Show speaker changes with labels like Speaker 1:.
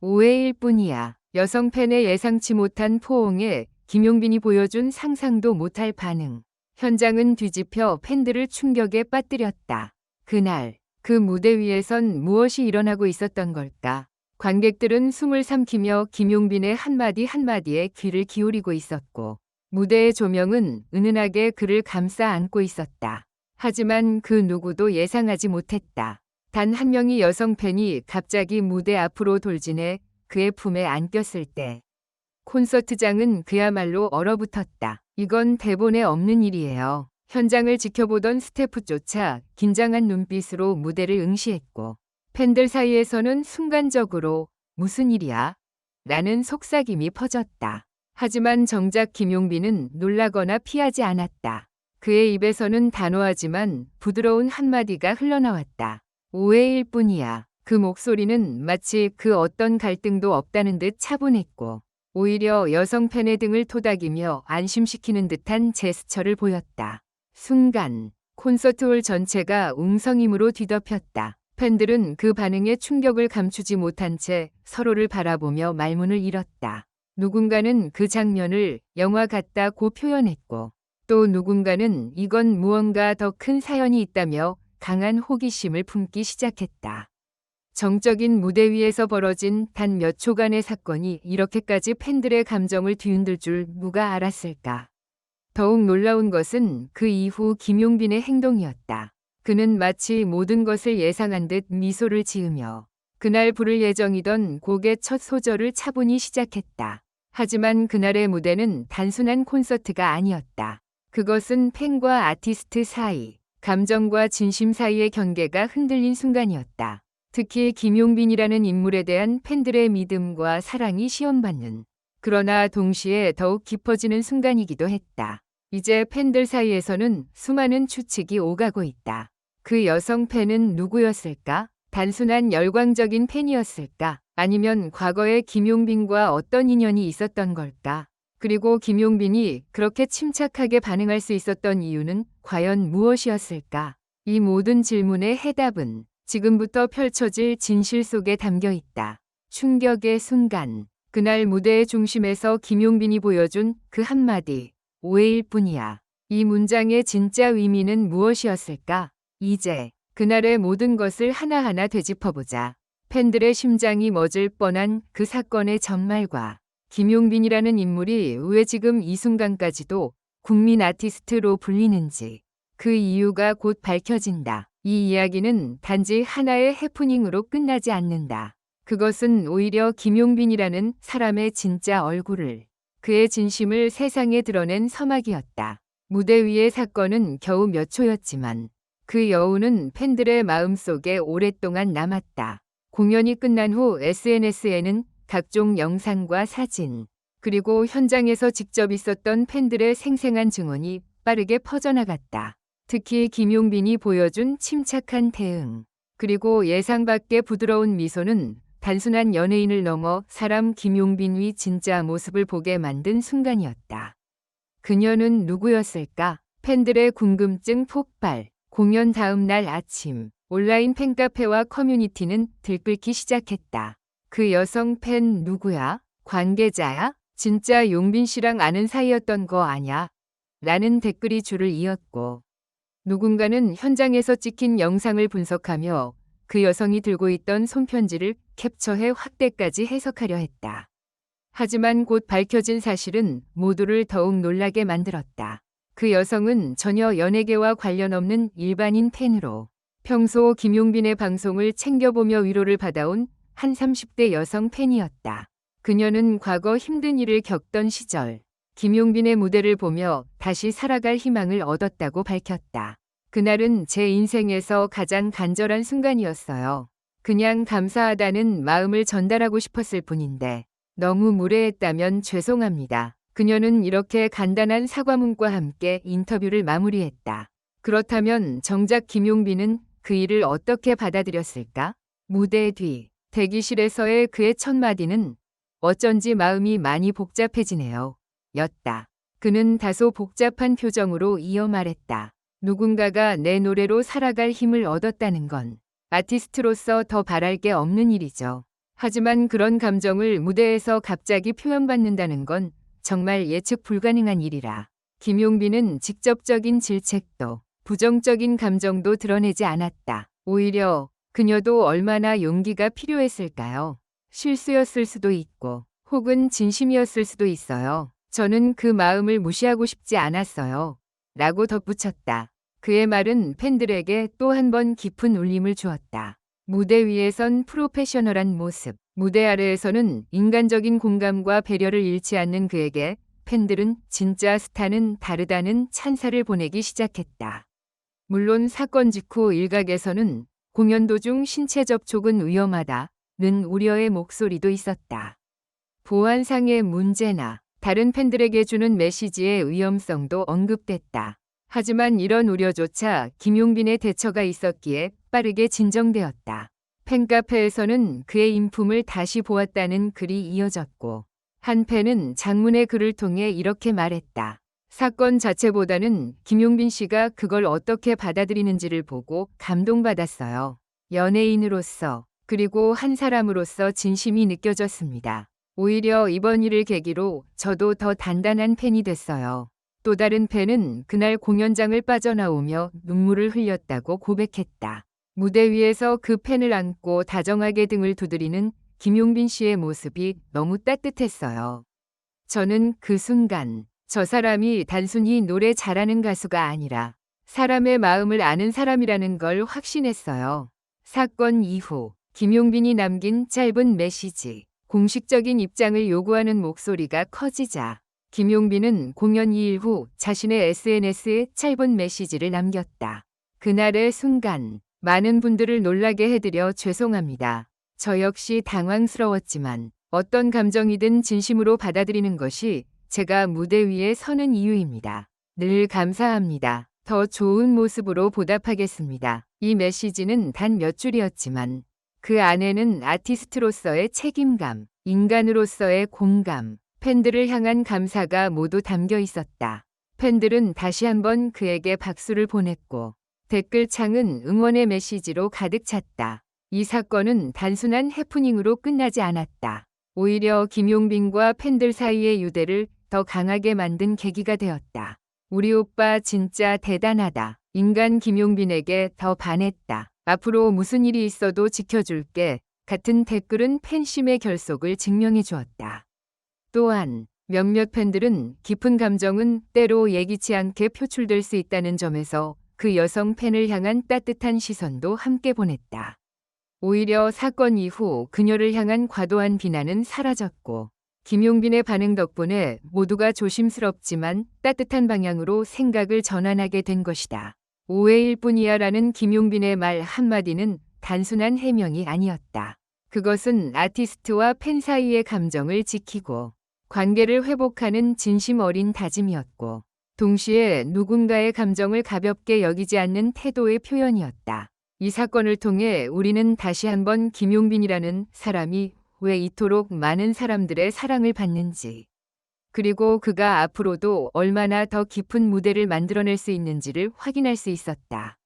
Speaker 1: 오해일 뿐이야. 여성 팬의 예상치 못한 포옹에 김용빈이 보여준 상상도 못할 반응. 현장은 뒤집혀 팬들을 충격에 빠뜨렸다. 그날 그 무대 위에선 무엇이 일어나고 있었던 걸까? 관객들은 숨을 삼키며 김용빈의 한마디 한마디에 귀를 기울이고 있었고 무대의 조명은 은은하게 그를 감싸 안고 있었다. 하지만 그 누구도 예상하지 못했다. 단 한 명의 여성 팬이 갑자기 무대 앞으로 돌진해 그의 품에 안겼을 때 콘서트장은 그야말로 얼어붙었다. 이건 대본에 없는 일이에요. 현장을 지켜보던 스태프조차 긴장한 눈빛으로 무대를 응시했고 팬들 사이에서는 순간적으로 무슨 일이야? 라는 속삭임이 퍼졌다. 하지만 정작 김용빈은 놀라거나 피하지 않았다. 그의 입에서는 단호하지만 부드러운 한마디가 흘러나왔다. 오해일 뿐이야. 그 목소리는 마치 그 어떤 갈등도 없다는 듯 차분했고 오히려 여성 팬의 등을 토닥이며 안심시키는 듯한 제스처를 보였다. 순간 콘서트홀 전체가 웅성임으로 뒤덮였다. 팬들은 그 반응에 충격을 감추지 못한 채 서로를 바라보며 말문을 잃었다. 누군가는 그 장면을 영화 같다고 표현했고 또 누군가는 이건 무언가 더 큰 사연이 있다며 강한 호기심을 품기 시작했다. 정적인 무대 위에서 벌어진 단 몇 초간의 사건이 이렇게까지 팬들의 감정을 뒤흔들 줄 누가 알았을까. 더욱 놀라운 것은 그 이후 김용빈의 행동이었다. 그는 마치 모든 것을 예상한 듯 미소를 지으며 그날 부를 예정이던 곡의 첫 소절을 차분히 시작했다. 하지만 그날의 무대는 단순한 콘서트가 아니었다. 그것은 팬과 아티스트 사이, 감정과 진심 사이의 경계가 흔들린 순간이었다. 특히 김용빈이라는 인물에 대한 팬들의 믿음과 사랑이 시험받는 그러나 동시에 더욱 깊어지는 순간이기도 했다. 이제 팬들 사이에서는 수많은 추측이 오가고 있다. 그 여성 팬은 누구였을까? 단순한 열광적인 팬이었을까? 아니면 과거에 김용빈과 어떤 인연이 있었던 걸까? 그리고 김용빈이 그렇게 침착하게 반응할 수 있었던 이유는 과연 무엇이었을까? 이 모든 질문의 해답은 지금부터 펼쳐질 진실 속에 담겨 있다. 충격의 순간. 그날 무대의 중심에서 김용빈이 보여준 그 한마디. 오해일 뿐이야. 이 문장의 진짜 의미는 무엇이었을까? 이제 그날의 모든 것을 하나하나 되짚어보자. 팬들의 심장이 멎을 뻔한 그 사건의 전말과 김용빈이라는 인물이 왜 지금 이 순간까지도 국민 아티스트로 불리는지 그 이유가 곧 밝혀진다. 이 이야기는 단지 하나의 해프닝으로 끝나지 않는다. 그것은 오히려 김용빈이라는 사람의 진짜 얼굴을, 그의 진심을 세상에 드러낸 서막이었다. 무대 위의 사건은 겨우 몇 초였지만 그 여우는 팬들의 마음속에 오랫동안 남았다. 공연이 끝난 후 SNS에는 각종 영상과 사진, 그리고 현장에서 직접 있었던 팬들의 생생한 증언이 빠르게 퍼져나갔다. 특히 김용빈이 보여준 침착한 대응, 그리고 예상 밖의 부드러운 미소는 단순한 연예인을 넘어 사람 김용빈의 진짜 모습을 보게 만든 순간이었다. 그녀는 누구였을까? 팬들의 궁금증 폭발. 공연 다음 날 아침, 온라인 팬카페와 커뮤니티는 들끓기 시작했다. 그 여성 팬 누구야? 관계자야? 진짜 용빈 씨랑 아는 사이였던 거 아냐? 라는 댓글이 줄을 이었고, 누군가는 현장에서 찍힌 영상을 분석하며 그 여성이 들고 있던 손편지를 캡처해 확대까지 해석하려 했다. 하지만 곧 밝혀진 사실은 모두를 더욱 놀라게 만들었다. 그 여성은 전혀 연예계와 관련 없는 일반인 팬으로 평소 김용빈의 방송을 챙겨보며 위로를 받아온 한 30대 여성 팬이었다. 그녀는 과거 힘든 일을 겪던 시절 김용빈의 무대를 보며 다시 살아갈 희망을 얻었다고 밝혔다. 그날은 제 인생에서 가장 간절한 순간이었어요. 그냥 감사하다는 마음을 전달하고 싶었을 뿐인데 너무 무례했다면 죄송합니다. 그녀는 이렇게 간단한 사과문과 함께 인터뷰를 마무리했다. 그렇다면 정작 김용빈은 그 일을 어떻게 받아들였을까? 무대 뒤 대기실에서의 그의 첫 마디는 어쩐지 마음이 많이 복잡해지네요. 였다. 그는 다소 복잡한 표정으로 이어 말했다. 누군가가 내 노래로 살아갈 힘을 얻었다는 건 아티스트로서 더 바랄 게 없는 일이죠. 하지만 그런 감정을 무대에서 갑자기 표현받는다는 건 정말 예측 불가능한 일이라. 김용빈은 직접적인 질책도 부정적인 감정도 드러내지 않았다. 오히려 그녀도 얼마나 용기가 필요했을까요? 실수였을 수도 있고 혹은 진심이었을 수도 있어요. 저는 그 마음을 무시하고 싶지 않았어요. 라고 덧붙였다. 그의 말은 팬들에게 또 한 번 깊은 울림을 주었다. 무대 위에선 프로페셔널한 모습, 무대 아래에서는 인간적인 공감과 배려를 잃지 않는 그에게 팬들은 진짜 스타는 다르다는 찬사를 보내기 시작했다. 물론 사건 직후 일각에서는 공연 도중 신체 접촉은 위험하다는 우려의 목소리도 있었다. 보안상의 문제나 다른 팬들에게 주는 메시지의 위험성도 언급됐다. 하지만 이런 우려조차 김용빈의 대처가 있었기에 빠르게 진정되었다. 팬카페에서는 그의 인품을 다시 보았다는 글이 이어졌고 한 팬은 장문의 글을 통해 이렇게 말했다. 사건 자체보다는 김용빈 씨가 그걸 어떻게 받아들이는지를 보고 감동받았어요. 연예인으로서 그리고 한 사람으로서 진심이 느껴졌습니다. 오히려 이번 일을 계기로 저도 더 단단한 팬이 됐어요. 또 다른 팬은 그날 공연장을 빠져나오며 눈물을 흘렸다고 고백했다. 무대 위에서 그 팬을 안고 다정하게 등을 두드리는 김용빈 씨의 모습이 너무 따뜻했어요. 저는 그 순간 저 사람이 단순히 노래 잘하는 가수가 아니라 사람의 마음을 아는 사람이라는 걸 확신했어요. 사건 이후 김용빈이 남긴 짧은 메시지, 공식적인 입장을 요구하는 목소리가 커지자 김용빈은 공연 2일 후 자신의 SNS에 짧은 메시지를 남겼다. 그날의 순간 많은 분들을 놀라게 해드려 죄송합니다. 저 역시 당황스러웠지만 어떤 감정이든 진심으로 받아들이는 것이 제가 무대 위에 서는 이유입니다. 늘 감사합니다. 더 좋은 모습으로 보답하겠습니다. 이 메시지는 단 몇 줄이었지만 그 안에는 아티스트로서의 책임감, 인간으로서의 공감, 팬들을 향한 감사가 모두 담겨 있었다. 팬들은 다시 한번 그에게 박수를 보냈고 댓글창은 응원의 메시지로 가득 찼다. 이 사건은 단순한 해프닝으로 끝나지 않았다. 오히려 김용빈과 팬들 사이의 유대를 더 강하게 만든 계기가 되었다. 우리 오빠 진짜 대단하다. 인간 김용빈에게 더 반했다. 앞으로 무슨 일이 있어도 지켜줄게. 같은 댓글은 팬심의 결속을 증명해 주었다. 또한 몇몇 팬들은 깊은 감정은 때로 예기치 않게 표출될 수 있다는 점에서 그 여성 팬을 향한 따뜻한 시선도 함께 보냈다. 오히려 사건 이후 그녀를 향한 과도한 비난은 사라졌고 김용빈의 반응 덕분에 모두가 조심스럽지만 따뜻한 방향으로 생각을 전환하게 된 것이다. 오해일 뿐이야 라는 김용빈의 말 한마디는 단순한 해명이 아니었다. 그것은 아티스트와 팬 사이의 감정을 지키고 관계를 회복하는 진심 어린 다짐이었고 동시에 누군가의 감정을 가볍게 여기지 않는 태도의 표현이었다. 이 사건을 통해 우리는 다시 한번 김용빈이라는 사람이 왜 이토록 많은 사람들의 사랑을 받는지, 그리고 그가 앞으로도 얼마나 더 깊은 무대를 만들어낼 수 있는지를 확인할 수 있었다.